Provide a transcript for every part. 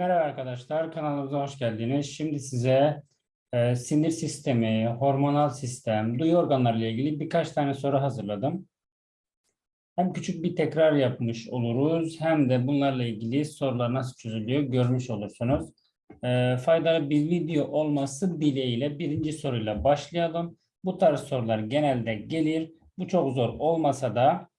Merhaba arkadaşlar, kanalımıza hoş geldiniz. Şimdi size e, sinir sistemi, hormonal sistem, duyu organları ile ilgili birkaç tane soru hazırladım. Hem küçük bir tekrar yapmış oluruz, hem de bunlarla ilgili sorular nasıl çözülüyor görmüş olursunuz. E, faydalı bir video olması dileğiyle birinci soruyla başlayalım. Bu tarz sorular genelde gelir. Bu çok zor olmasa da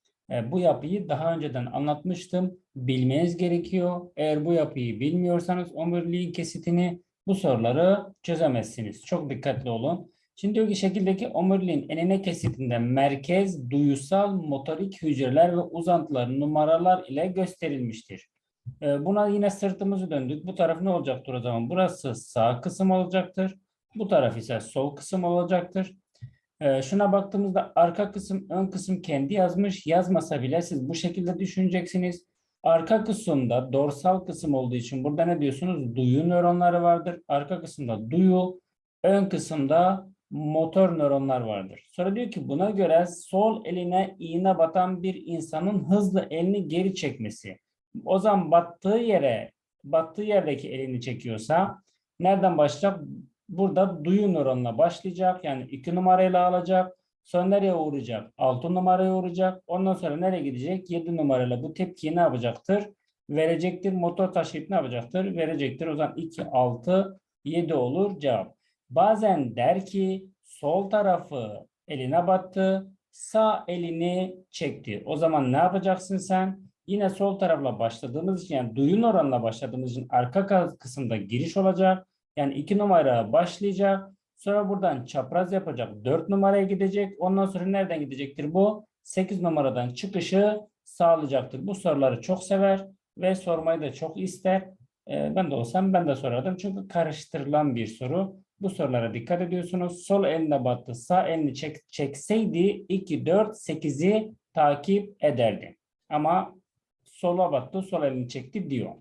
bu yapıyı daha önceden anlatmıştım. Bilmeniz gerekiyor. Eğer bu yapıyı bilmiyorsanız omuriliğin kesitini bu soruları çözemezsiniz. Çok dikkatli olun. Şimdi diyor ki şekildeki omuriliğin enine kesitinde merkez duyusal motorik hücreler ve uzantılar numaralar ile gösterilmiştir. E, Buna yine sırtımızı döndük. Bu taraf ne olacaktır o zaman? Burası sağ kısım olacaktır. Bu taraf ise sol kısım olacaktır. Ee, şuna baktığımızda arka kısım, ön kısım kendi yazmış. Yazmasa bile siz bu şekilde düşüneceksiniz. Arka kısımda dorsal kısım olduğu için burada ne diyorsunuz? Duyu nöronları vardır. Arka kısımda duyu, ön kısımda motor nöronlar vardır. Sonra diyor ki buna göre sol eline iğne batan bir insanın hızlı elini geri çekmesi. O zaman battığı yere, battığı yerdeki elini çekiyorsa nereden başlayacak? Burada duyu nöronuna başlayacak. Yani iki numarayla alacak. Sonra nereye uğrayacak? Altı numaraya uğrayacak. Ondan sonra nereye gidecek? Yedi numarayla bu tepkiyi ne yapacaktır? Verecektir. Motor taşıyıp ne yapacaktır? Verecektir. O zaman 2, 6, 7 olur cevap. Bazen der ki sol tarafı eline battı. Sağ elini çekti. O zaman ne yapacaksın sen? Yine sol tarafla başladığımız için yani duyun oranla başladığımız için arka kısımda giriş olacak. Yani 2 numara başlayacak. Sonra buradan çapraz yapacak. 4 numaraya gidecek. Ondan sonra nereden gidecektir bu? 8 numaradan çıkışı sağlayacaktır. Bu soruları çok sever ve sormayı da çok ister. Ee, ben de olsam ben de sorardım. Çünkü karıştırılan bir soru. Bu sorulara dikkat ediyorsunuz. Sol eline battı. Sağ elini çek, çekseydi 2, 4, 8'i takip ederdi. Ama sola battı, sol elini çekti diyor.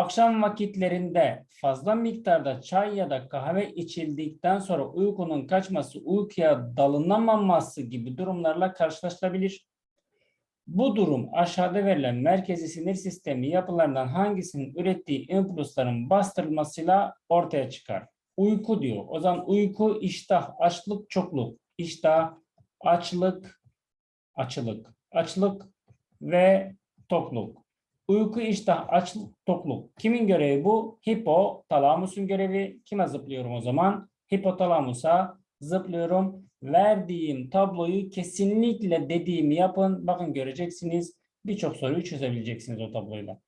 Akşam vakitlerinde fazla miktarda çay ya da kahve içildikten sonra uykunun kaçması, uykuya dalınamaması gibi durumlarla karşılaşılabilir. Bu durum aşağıda verilen merkezi sinir sistemi yapılarından hangisinin ürettiği impulsların bastırılmasıyla ortaya çıkar? Uyku diyor. O zaman uyku, iştah, açlık, çokluk. İştah, açlık, açlık, açlık ve tokluk. Uyku, iştah, açlık, tokluk. Kimin görevi bu? Hipotalamusun görevi. Kime zıplıyorum o zaman? Hipotalamusa zıplıyorum. Verdiğim tabloyu kesinlikle dediğimi yapın. Bakın göreceksiniz. Birçok soruyu çözebileceksiniz o tabloyla.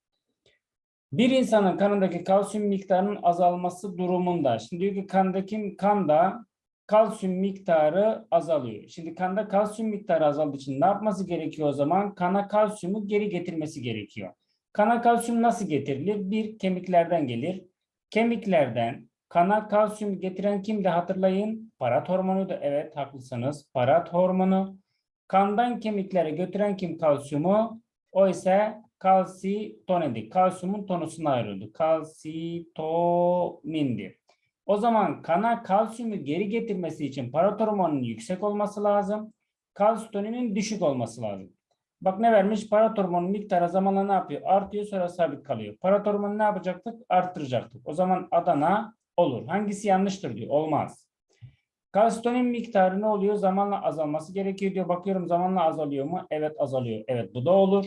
Bir insanın kanındaki kalsiyum miktarının azalması durumunda. Şimdi diyor ki kandaki kanda kalsiyum miktarı azalıyor. Şimdi kanda kalsiyum miktarı azaldığı için ne yapması gerekiyor o zaman? Kana kalsiyumu geri getirmesi gerekiyor. Kana kalsiyum nasıl getirilir? Bir, kemiklerden gelir. Kemiklerden kana kalsiyum getiren kimdi hatırlayın? Parat hormonuydu. Evet haklısınız. Parat hormonu. Kandan kemiklere götüren kim kalsiyumu? O ise kalsitonindi. Kalsiyumun tonusuna ayrıldı. Kalsitonindi. O zaman kana kalsiyumu geri getirmesi için parat hormonunun yüksek olması lazım. Kalsitoninin düşük olması lazım. Bak ne vermiş? Parat hormonu miktarı zamanla ne yapıyor? Artıyor sonra sabit kalıyor. Parat hormonu ne yapacaktık? Arttıracaktık. O zaman Adana olur. Hangisi yanlıştır diyor. Olmaz. Kalsitonin miktarı ne oluyor? Zamanla azalması gerekiyor diyor. Bakıyorum zamanla azalıyor mu? Evet azalıyor. Evet bu da olur.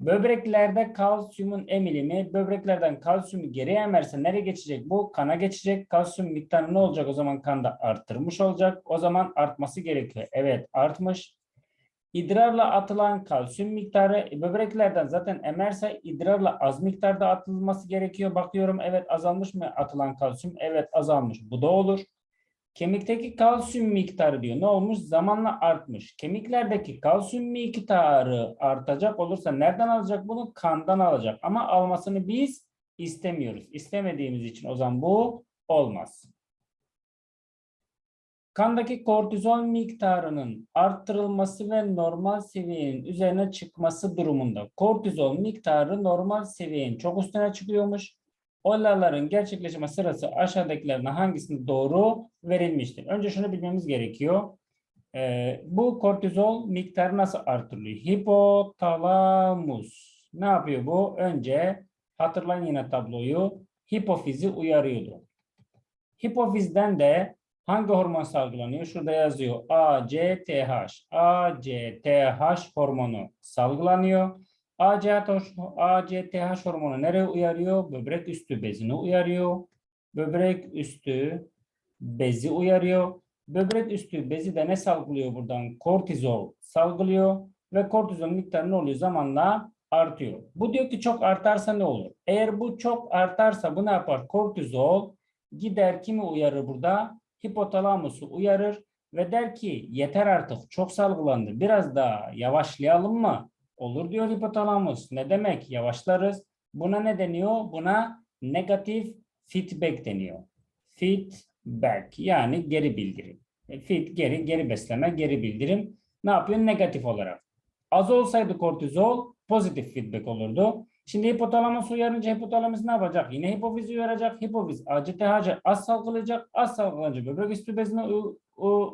Böbreklerde kalsiyumun emilimi, böbreklerden kalsiyumu geri emerse nereye geçecek? Bu kana geçecek. Kalsiyum miktarı ne olacak? O zaman kanda arttırmış olacak. O zaman artması gerekiyor. Evet artmış. İdrarla atılan kalsiyum miktarı e, böbreklerden zaten emerse idrarla az miktarda atılması gerekiyor. Bakıyorum evet azalmış mı atılan kalsiyum? Evet azalmış. Bu da olur. Kemikteki kalsiyum miktarı diyor. Ne olmuş? Zamanla artmış. Kemiklerdeki kalsiyum miktarı artacak olursa nereden alacak bunu? Kandan alacak. Ama almasını biz istemiyoruz. İstemediğimiz için o zaman bu olmaz. Kandaki kortizol miktarının arttırılması ve normal seviyenin üzerine çıkması durumunda kortizol miktarı normal seviyenin çok üstüne çıkıyormuş. Olayların gerçekleşme sırası aşağıdakilerine hangisinde doğru verilmiştir? Önce şunu bilmemiz gerekiyor. Ee, bu kortizol miktarı nasıl artırılıyor? Hipotalamus. Ne yapıyor bu? Önce Hatırlayın yine tabloyu. Hipofizi uyarıyordu. Hipofizden de hangi hormon salgılanıyor? Şurada yazıyor. ACTH. ACTH hormonu salgılanıyor. ACTH, ACTH hormonu nereye uyarıyor? Böbrek üstü bezini uyarıyor. Böbrek üstü bezi uyarıyor. Böbrek üstü bezi de ne salgılıyor buradan? Kortizol salgılıyor ve kortizol miktarı ne oluyor? Zamanla artıyor. Bu diyor ki çok artarsa ne olur? Eğer bu çok artarsa bu ne yapar? Kortizol gider kimi uyarır burada? Hipotalamusu uyarır ve der ki yeter artık çok salgılandı. Biraz daha yavaşlayalım mı? Olur diyor hipotalamus. Ne demek? Yavaşlarız. Buna ne deniyor? Buna negatif feedback deniyor. Feedback yani geri bildirim. E, Feed geri geri besleme, geri bildirim. Ne yapıyor? Negatif olarak. Az olsaydı kortizol pozitif feedback olurdu. Şimdi hipotalamus uyarınca hipotalamus ne yapacak? Yine hipofizi uyaracak. Hipofiz ACTH'ı az salgılayacak. Az salgılanınca böbrek üstü bezini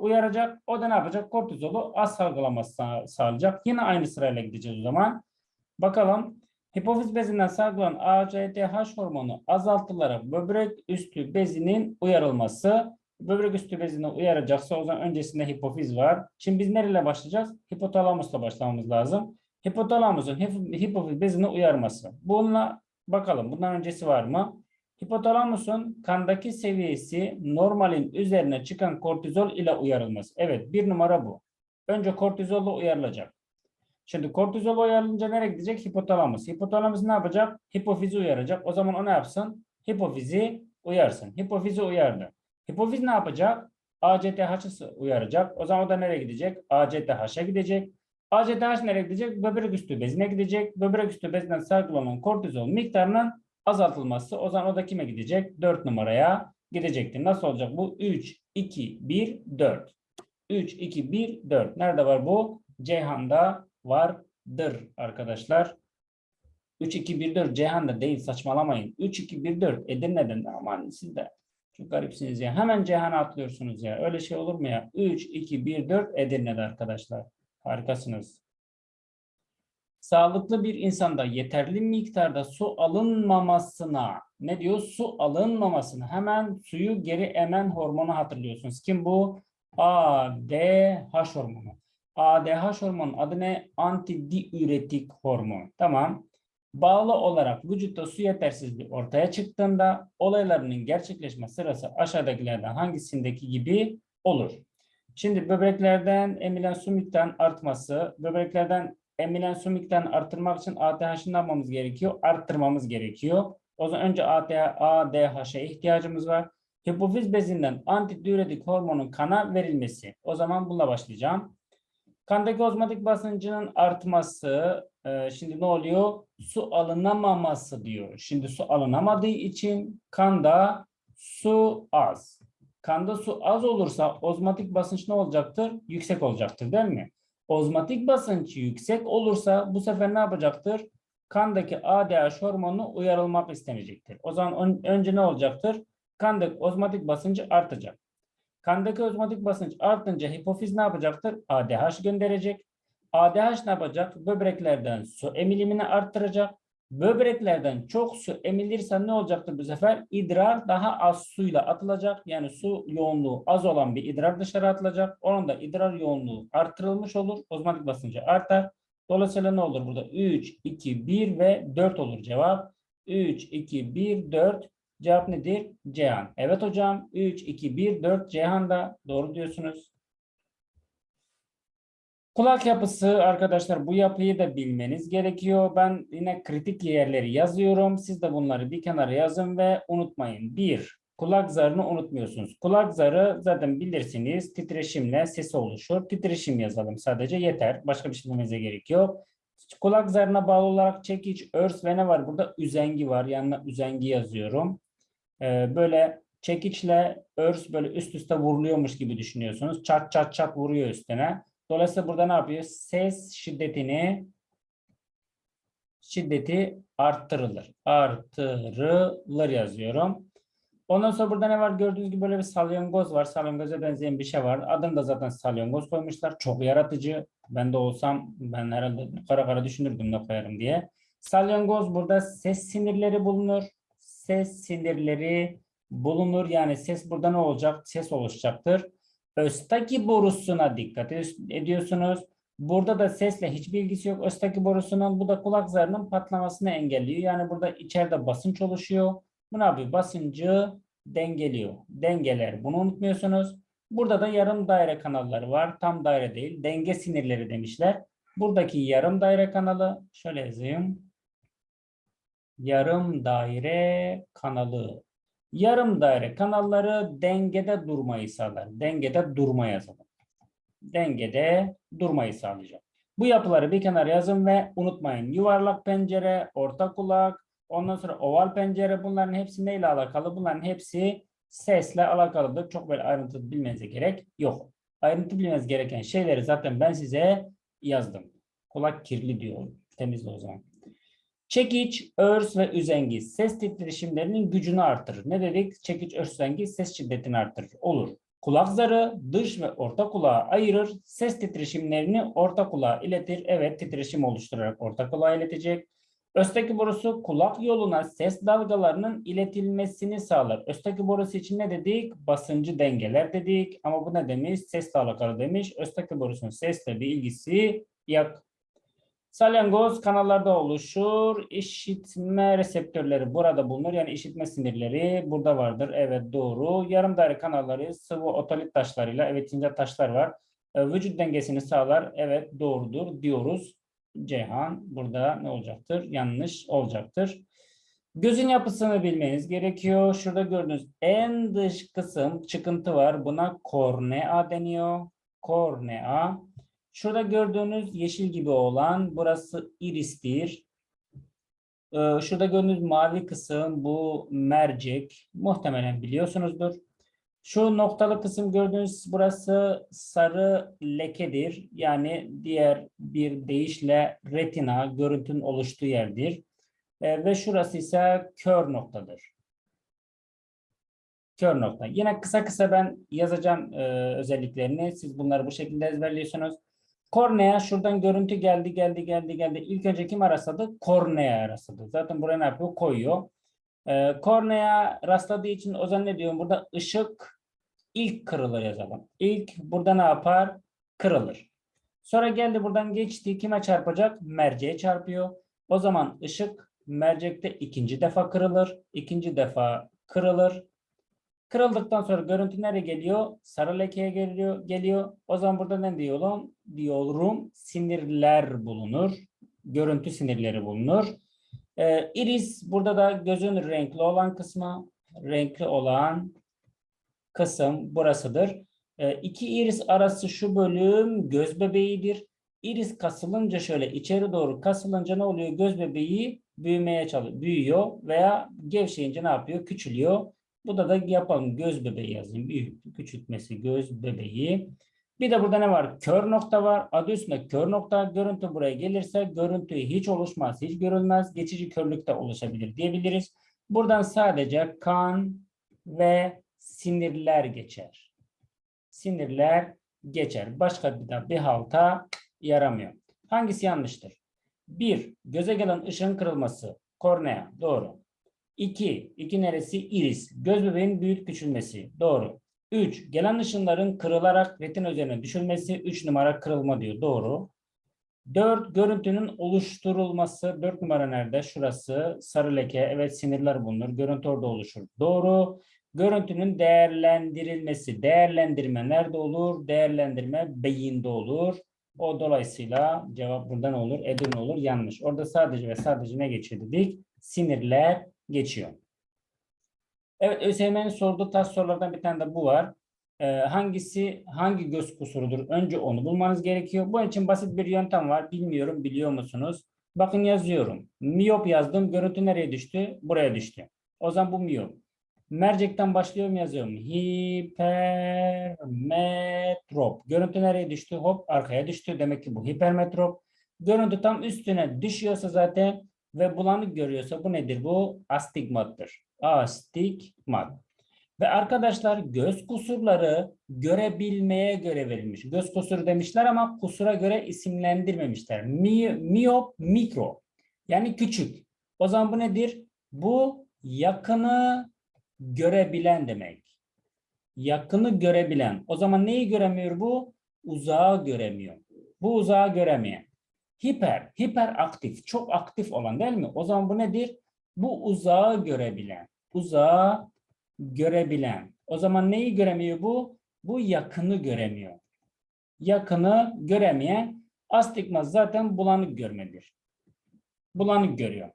uyaracak. O da ne yapacak? Kortizolu az salgılaması sağ- sağlayacak. Yine aynı sırayla gideceğiz o zaman. Bakalım. Hipofiz bezinden salgılanan ACTH hormonu azaltılarak böbrek üstü bezinin uyarılması. Böbrek üstü bezini uyaracaksa o zaman öncesinde hipofiz var. Şimdi biz nereyle başlayacağız? Hipotalamusla başlamamız lazım. Hipotalamusun hip- hipofiz bezini uyarması. Bununla bakalım. Bundan öncesi var mı? Hipotalamusun kandaki seviyesi normalin üzerine çıkan kortizol ile uyarılması. Evet bir numara bu. Önce kortizolla uyarılacak. Şimdi kortizol uyarılınca nereye gidecek? Hipotalamus. Hipotalamus ne yapacak? Hipofizi uyaracak. O zaman o ne yapsın? Hipofizi uyarsın. Hipofizi uyardı. Hipofiz ne yapacak? ACTH'ı uyaracak. O zaman o da nereye gidecek? ACTH'a gidecek. ACTH nereye gidecek? Böbrek üstü bezine gidecek. Böbrek üstü bezinden salgılanan kortizol miktarının azaltılması. O zaman o da kime gidecek? 4 numaraya gidecektir. Nasıl olacak bu? 3, 2, 1, 4. 3, 2, 1, 4. Nerede var bu? Ceyhan'da vardır arkadaşlar. 3, 2, 1, 4 Ceyhan'da değil saçmalamayın. 3, 2, 1, 4 Edirne'den de aman siz de çok garipsiniz ya. Hemen Ceyhan'a atlıyorsunuz ya. Öyle şey olur mu ya? 3, 2, 1, 4 Edirne'de arkadaşlar. Harikasınız. Sağlıklı bir insanda yeterli miktarda su alınmamasına ne diyor? Su alınmamasına hemen suyu geri emen hormonu hatırlıyorsunuz. Kim bu? ADH hormonu. ADH hormonun adı ne? Antidiüretik hormon. Tamam. Bağlı olarak vücutta su yetersizliği ortaya çıktığında olaylarının gerçekleşme sırası aşağıdakilerden hangisindeki gibi olur? Şimdi böbreklerden emilen su miktarının artması, böbreklerden emilen su miktarını arttırmak için ATH'ı ne yapmamız gerekiyor? Arttırmamız gerekiyor. O zaman önce ATH, ADH'a ihtiyacımız var. Hipofiz bezinden antidiüretik hormonun kana verilmesi. O zaman bununla başlayacağım. Kandaki ozmotik basıncının artması, e, şimdi ne oluyor? Su alınamaması diyor. Şimdi su alınamadığı için kanda su az. Kanda su az olursa ozmotik basınç ne olacaktır? Yüksek olacaktır değil mi? Ozmotik basınç yüksek olursa bu sefer ne yapacaktır? Kandaki ADH hormonu uyarılmak istenecektir. O zaman ön- önce ne olacaktır? Kandaki ozmotik basıncı artacak. Kandaki ozmotik basınç artınca hipofiz ne yapacaktır? ADH gönderecek. ADH ne yapacak? Böbreklerden su emilimini arttıracak. Böbreklerden çok su emilirse ne olacaktır bu sefer? İdrar daha az suyla atılacak. Yani su yoğunluğu az olan bir idrar dışarı atılacak. Onun da idrar yoğunluğu arttırılmış olur. Ozmotik basıncı artar. Dolayısıyla ne olur burada? 3, 2, 1 ve 4 olur cevap. 3, 2, 1, 4. Cevap nedir? Ceyhan. Evet hocam. 3, 2, 1, 4 Ceyhan'da. Doğru diyorsunuz. Kulak yapısı arkadaşlar bu yapıyı da bilmeniz gerekiyor. Ben yine kritik yerleri yazıyorum. Siz de bunları bir kenara yazın ve unutmayın. Bir, kulak zarını unutmuyorsunuz. Kulak zarı zaten bilirsiniz titreşimle sesi oluşur. Titreşim yazalım sadece yeter. Başka bir şey bilmenize gerek yok. Kulak zarına bağlı olarak çekiç, örs ve ne var burada? Üzengi var. Yanına üzengi yazıyorum. Ee, böyle çekiçle örs böyle üst üste vuruluyormuş gibi düşünüyorsunuz. Çat çat çat vuruyor üstüne. Dolayısıyla burada ne yapıyor? Ses şiddetini şiddeti arttırılır. Artırılır yazıyorum. Ondan sonra burada ne var? Gördüğünüz gibi böyle bir salyangoz var. Salyangoza benzeyen bir şey var. Adını da zaten salyangoz koymuşlar. Çok yaratıcı. Ben de olsam ben herhalde kara kara düşünürdüm ne koyarım diye. Salyangoz burada ses sinirleri bulunur. Ses sinirleri bulunur. Yani ses burada ne olacak? Ses oluşacaktır. Östaki borusuna dikkat ed- ediyorsunuz. Burada da sesle hiçbir ilgisi yok. Östaki borusunun bu da kulak zarının patlamasını engelliyor. Yani burada içeride basınç oluşuyor. Bu ne yapıyor? Basıncı dengeliyor. Dengeler. Bunu unutmuyorsunuz. Burada da yarım daire kanalları var. Tam daire değil. Denge sinirleri demişler. Buradaki yarım daire kanalı şöyle yazayım. Yarım daire kanalı. Yarım daire kanalları dengede durmayı sağlar. Dengede durma yazalım. Dengede durmayı sağlayacak. Bu yapıları bir kenara yazın ve unutmayın. Yuvarlak pencere, orta kulak, ondan sonra oval pencere bunların hepsi neyle alakalı? Bunların hepsi sesle alakalıdır. Çok böyle ayrıntı bilmenize gerek yok. Ayrıntı bilmeniz gereken şeyleri zaten ben size yazdım. Kulak kirli diyor. Temizle o zaman. Çekiç, örs ve üzengi ses titreşimlerinin gücünü artırır. Ne dedik? Çekiç, örs, üzengi ses şiddetini artırır. Olur. Kulak zarı dış ve orta kulağa ayırır. Ses titreşimlerini orta kulağa iletir. Evet titreşim oluşturarak orta kulağa iletecek. Östaki borusu kulak yoluna ses dalgalarının iletilmesini sağlar. Östaki borusu için ne dedik? Basıncı dengeler dedik. Ama bu ne demiş? Sesle alakalı demiş. Östaki borusunun sesle bir ilgisi yok. Salyangoz kanallarda oluşur. İşitme reseptörleri burada bulunur. Yani işitme sinirleri burada vardır. Evet doğru. Yarım daire kanalları sıvı otolit taşlarıyla evet ince taşlar var. E, Vücut dengesini sağlar. Evet doğrudur diyoruz. Ceyhan burada ne olacaktır? Yanlış olacaktır. Gözün yapısını bilmeniz gerekiyor. Şurada gördüğünüz en dış kısım çıkıntı var. Buna kornea deniyor. Kornea. Şurada gördüğünüz yeşil gibi olan burası iristir. Ee, şurada gördüğünüz mavi kısım bu mercek. Muhtemelen biliyorsunuzdur. Şu noktalı kısım gördüğünüz burası sarı lekedir. Yani diğer bir deyişle retina görüntünün oluştuğu yerdir. Ee, ve şurası ise kör noktadır. Kör nokta. Yine kısa kısa ben yazacağım e, özelliklerini. Siz bunları bu şekilde ezberliyorsunuz. Kornea şuradan görüntü geldi geldi geldi geldi. İlk önce kim arasladı? Kornea arasladı. Zaten buraya ne yapıyor? Koyuyor. Ee, kornea rastladığı için o zaman ne diyorum? Burada ışık ilk kırılır yazalım. İlk burada ne yapar? Kırılır. Sonra geldi buradan geçti. Kime çarpacak? Merceğe çarpıyor. O zaman ışık mercekte ikinci defa kırılır. İkinci defa kırılır. Kırıldıktan sonra görüntü nereye geliyor? Sarı lekeye geliyor. geliyor. O zaman burada ne diyorum? Diyorum sinirler bulunur. Görüntü sinirleri bulunur. Ee, iris burada da gözün renkli olan kısmı. Renkli olan kısım burasıdır. Ee, iki iris arası şu bölüm göz bebeğidir. Iris kasılınca şöyle içeri doğru kasılınca ne oluyor? Göz bebeği büyümeye çalışıyor, büyüyor veya gevşeyince ne yapıyor? Küçülüyor. Bu da da yapalım göz bebeği yazayım. Büyük küçültmesi göz bebeği. Bir de burada ne var? Kör nokta var. Adı üstünde kör nokta. Görüntü buraya gelirse görüntü hiç oluşmaz, hiç görülmez. Geçici körlükte oluşabilir diyebiliriz. Buradan sadece kan ve sinirler geçer. Sinirler geçer. Başka bir, de bir halta yaramıyor. Hangisi yanlıştır? Bir, göze gelen ışığın kırılması. Kornea. Doğru. 2. İki neresi? Iris. Göz bebeğin büyük küçülmesi. Doğru. 3. Gelen ışınların kırılarak retina üzerine düşülmesi. 3 numara kırılma diyor. Doğru. 4. Görüntünün oluşturulması. 4 numara nerede? Şurası. Sarı leke. Evet sinirler bulunur. Görüntü orada oluşur. Doğru. Görüntünün değerlendirilmesi. Değerlendirme nerede olur? Değerlendirme beyinde olur. O dolayısıyla cevap burada ne olur? Edirne olur. Yanlış. Orada sadece ve sadece ne geçiyor dedik? Sinirler geçiyor. Evet ÖSYM'nin sorduğu tas sorulardan bir tane de bu var. Ee, hangisi hangi göz kusurudur? Önce onu bulmanız gerekiyor. Bu için basit bir yöntem var. Bilmiyorum biliyor musunuz? Bakın yazıyorum. Miyop yazdım. Görüntü nereye düştü? Buraya düştü. O zaman bu miyop. Mercekten başlıyorum yazıyorum. Hipermetrop. Görüntü nereye düştü? Hop arkaya düştü. Demek ki bu hipermetrop. Görüntü tam üstüne düşüyorsa zaten ve bulanık görüyorsa bu nedir? Bu astigmattır. Astigmat. Ve arkadaşlar göz kusurları görebilmeye göre verilmiş. Göz kusuru demişler ama kusura göre isimlendirmemişler. Mi, miyop, mikro. Yani küçük. O zaman bu nedir? Bu yakını görebilen demek. Yakını görebilen. O zaman neyi göremiyor bu? Uzağı göremiyor. Bu uzağı göremeyen. Hiper, hiperaktif, çok aktif olan değil mi? O zaman bu nedir? Bu uzağı görebilen. Uzağı görebilen. O zaman neyi göremiyor bu? Bu yakını göremiyor. Yakını göremeyen astigmat zaten bulanık görmedir. Bulanık görüyor.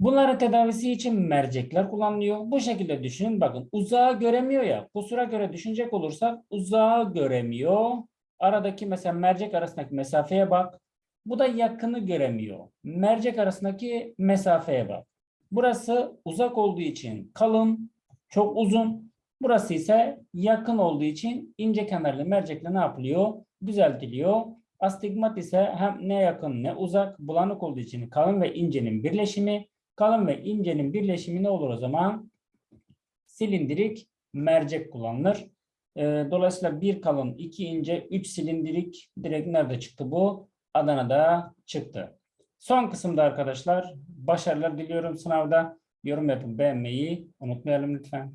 Bunların tedavisi için mercekler kullanılıyor. Bu şekilde düşünün. Bakın uzağı göremiyor ya. Kusura göre düşünecek olursak uzağı göremiyor. Aradaki mesela mercek arasındaki mesafeye bak. Bu da yakını göremiyor. Mercek arasındaki mesafeye bak. Burası uzak olduğu için kalın, çok uzun. Burası ise yakın olduğu için ince kenarlı mercekle ne yapılıyor? Düzeltiliyor. Astigmat ise hem ne yakın ne uzak, bulanık olduğu için kalın ve incenin birleşimi. Kalın ve incenin birleşimi ne olur o zaman? Silindirik mercek kullanılır. Ee, dolayısıyla bir kalın, iki ince, üç silindirik direkt nerede çıktı bu? Adana'da çıktı. Son kısımda arkadaşlar başarılar diliyorum sınavda. Yorum yapıp beğenmeyi unutmayalım lütfen.